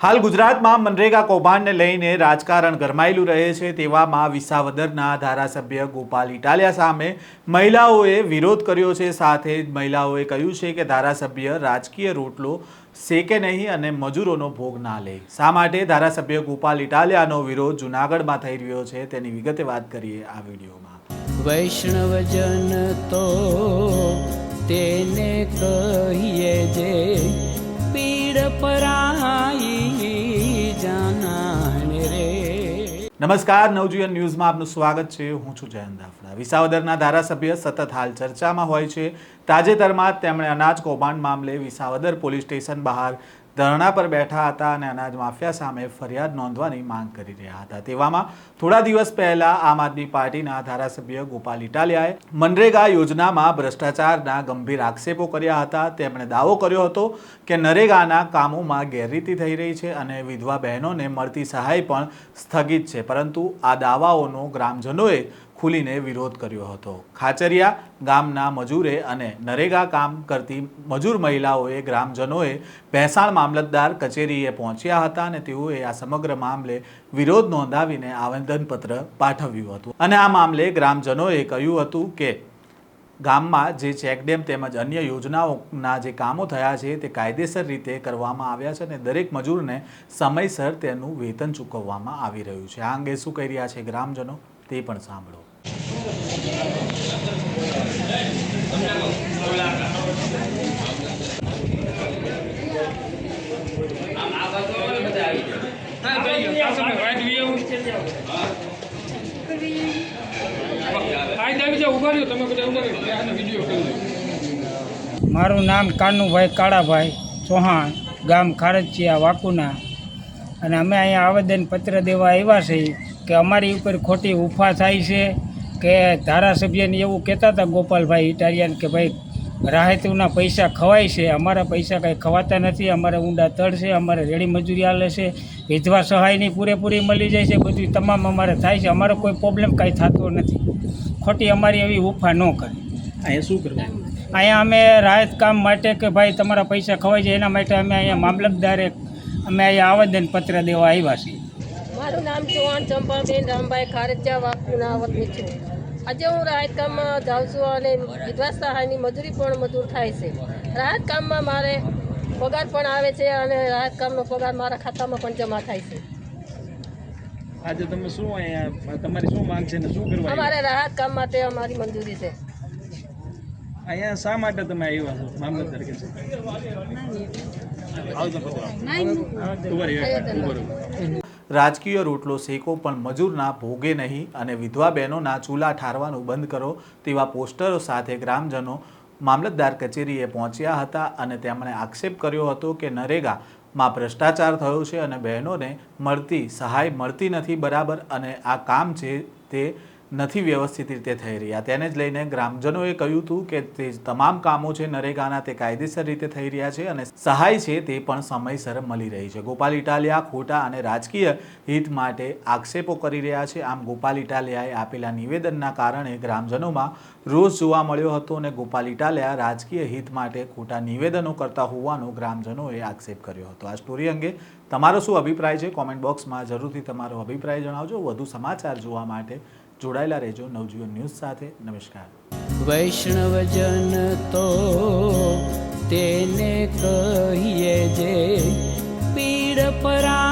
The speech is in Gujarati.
હાલ ગુજરાતમાં મનરેગા કૌભાંડને લઈને રાજકારણ ગરમાયેલું રહે છે તેવામાં વિસાવદરના ધારાસભ્ય ગોપાલ ઇટાલિયા સામે મહિલાઓએ વિરોધ કર્યો છે. સાથે જ મહિલાઓએ કહ્યું છે કે ધારાસભ્ય રાજકીય રોટલો શેકે નહીં અને મજૂરોનો ભોગ ના લે. શા માટે ધારાસભ્ય ગોપાલ ઇટાલિયાનો વિરોધ જૂનાગઢમાં થઈ રહ્યો છે તેની વિગતે વાત કરીએ આ વિડીયોમાં. વૈષ્ણવજન તો તેને કહીએ જે પીડ પરાઈ નમસ્કાર, નવજીવન ન્યૂઝમાં આપનું સ્વાગત છે. હું છું જયંત દાફડા. વિસાવદરના ધારાસભ્ય સતત હાલ ચર્ચામાં હોય છે. તાજેતરમાં તેમણે અનાજ કૌભાંડ મામલે વિસાવદર પોલીસ સ્ટેશન બહાર ધરણા પર બેઠા હતા અને અનાજ માફિયા સામે ફરિયાદ નોંધવાની માંગ કરી રહ્યા હતા. તેવામાં થોડા દિવસ પહેલા આમ આદમી પાર્ટીના ધારાસભ્ય ગોપાલ ઇટાલિયાએ મનરેગા યોજનામાં ભ્રષ્ટાચારના ગંભીર આક્ષેપો કર્યા હતા. તેમણે દાવો કર્યો હતો કે નરેગાના કામોમાં ગેરરીતિ થઈ રહી છે અને વિધવા બહેનોને મળતી સહાય પણ સ્થગિત છે. પરંતુ આ દાવાઓનો ગ્રામજનોએ ખુલીને વિરોધ કર્યો હતો. ખાચરિયા ગામના મજૂરે અને નરેગા કામ કરતી મજૂર મહિલાઓએ ગ્રામજનોએ ભેંસાણ મામલતદાર કચેરીએ પહોંચ્યા હતા અને તેઓએ આ સમગ્ર મામલે વિરોધ નોંધાવીને આવેદનપત્ર પાઠવ્યું હતું. અને આ મામલે ગ્રામજનોએ કહ્યું હતું કે, ગામમાં જે ચેકડેમ તેમજ અન્ય યોજનાઓના જે કામો થયા છે તે કાયદેસર રીતે કરવામાં આવ્યા છે અને દરેક મજૂરને સમયસર તેનું વેતન ચૂકવવામાં આવી રહ્યું છે. આ અંગે શું કહી રહ્યા છે ગ્રામજનો તે પણ સાંભળો. મારું નામ કાનુભાઈ કાળાભાઈ ચૌહાણ, ગામ ખારચિયા વાકુના. અને અમે અહીંયા આવેદનપત્ર દેવા આવ્યા છીએ કે અમારી ઉપર ખોટી ઉફા થાય છે. કે ધારાસભ્યને એવું કહેતા હતા ગોપાલભાઈ ઇટાલિયન કે ભાઈ રાહતના પૈસા ખવાય છે અમારા પૈસા કંઈ ખવાતા નથી અમારે ઊંડા તળ છે અમારે રેડી મજૂરી હાલે છે વિધવા સહાયની પૂરેપૂરી મળી જાય છે બધું તમામ અમારે થાય છે અમારો કોઈ પ્રોબ્લેમ કાંઈ થતો નથી. ખોટી અમારી એવી ઉફા ન કરે. અહીંયા શું કરવું અહીંયા અમે રાહત કામ માટે કે ભાઈ તમારા પૈસા ખવાય છે એના માટે અમે અહીંયા મામલતદારે અમે અહીંયા આવેદનપત્ર દેવા આવ્યા છીએ. મારું નામ ચૌહાણ ચંપાબેન રામભાઈ ખારજા વાકુના વતની છું આજે હું રાહત કામમાં જાઉં છું અને વિધવા સહાયની મજૂરી પણ મજૂર થાય છે. રાહત કામમાં મારે પગાર પણ આવે છે અને રાહત કામનો પગાર મારા ખાતામાં પણ જમા થાય છે. આજે તમે શું અહીંયા તમારી શું માંગ છે ને શું કરવા અમારે રાહત કામ માટે અમારી મંજૂરી છે. અહીંયા શા માટે તમે આવ્યા છો? મામલતદાર તરીકે છે? ઊભા રહ્યો, ઊભા રહ્યો. રાજકીય રોટલો શેકો પણ મજૂરના ભોગે નહીં અને વિધવા બહેનોના ચૂલા ઠારવાનું બંધ કરો તેવા પોસ્ટરો સાથે ગ્રામજનો મામલતદાર કચેરીએ પહોંચ્યા હતા અને તેમણે આક્ષેપ કર્યો હતો કે નરેગામાં ભ્રષ્ટાચાર થયો છે અને બહેનોને મળતી સહાય મળતી નથી બરાબર અને આ કામ છે તે નથી વ્યવસ્થિત રીતે થઈ રહ્યા તેને જ લઈને ગ્રામજનોએ કહ્યું હતું કે તે તમામ કામો છે નરેગાના તે કાયદેસર રીતે થઈ રહ્યા છે અને સહાય છે તે પણ સમયસર મળી રહી છે. ગોપાલ ઇટાલિયા ખોટા અને રાજકીય હિત માટે આક્ષેપો કરી રહ્યા છે. આમ ગોપાલ ઇટાલિયાએ આપેલા નિવેદનના કારણે ગ્રામજનોમાં રોષ જોવા મળ્યો હતો અને ગોપાલ ઇટાલિયા રાજકીય હિત માટે ખોટા નિવેદનો કરતા હોવાનો ગ્રામજનોએ આક્ષેપ કર્યો હતો. આ સ્ટોરી અંગે તમારો શું અભિપ્રાય છે? કોમેન્ટ બોક્સમાં જરૂરથી તમારો અભિપ્રાય જણાવજો. વધુ સમાચાર જોવા માટે જોડાયેલા રહેજો નવજીવન ન્યૂઝ સાથે. નમસ્કાર. વૈષ્ણવજન તો તેને કહીએ જે પીડ પરાઈ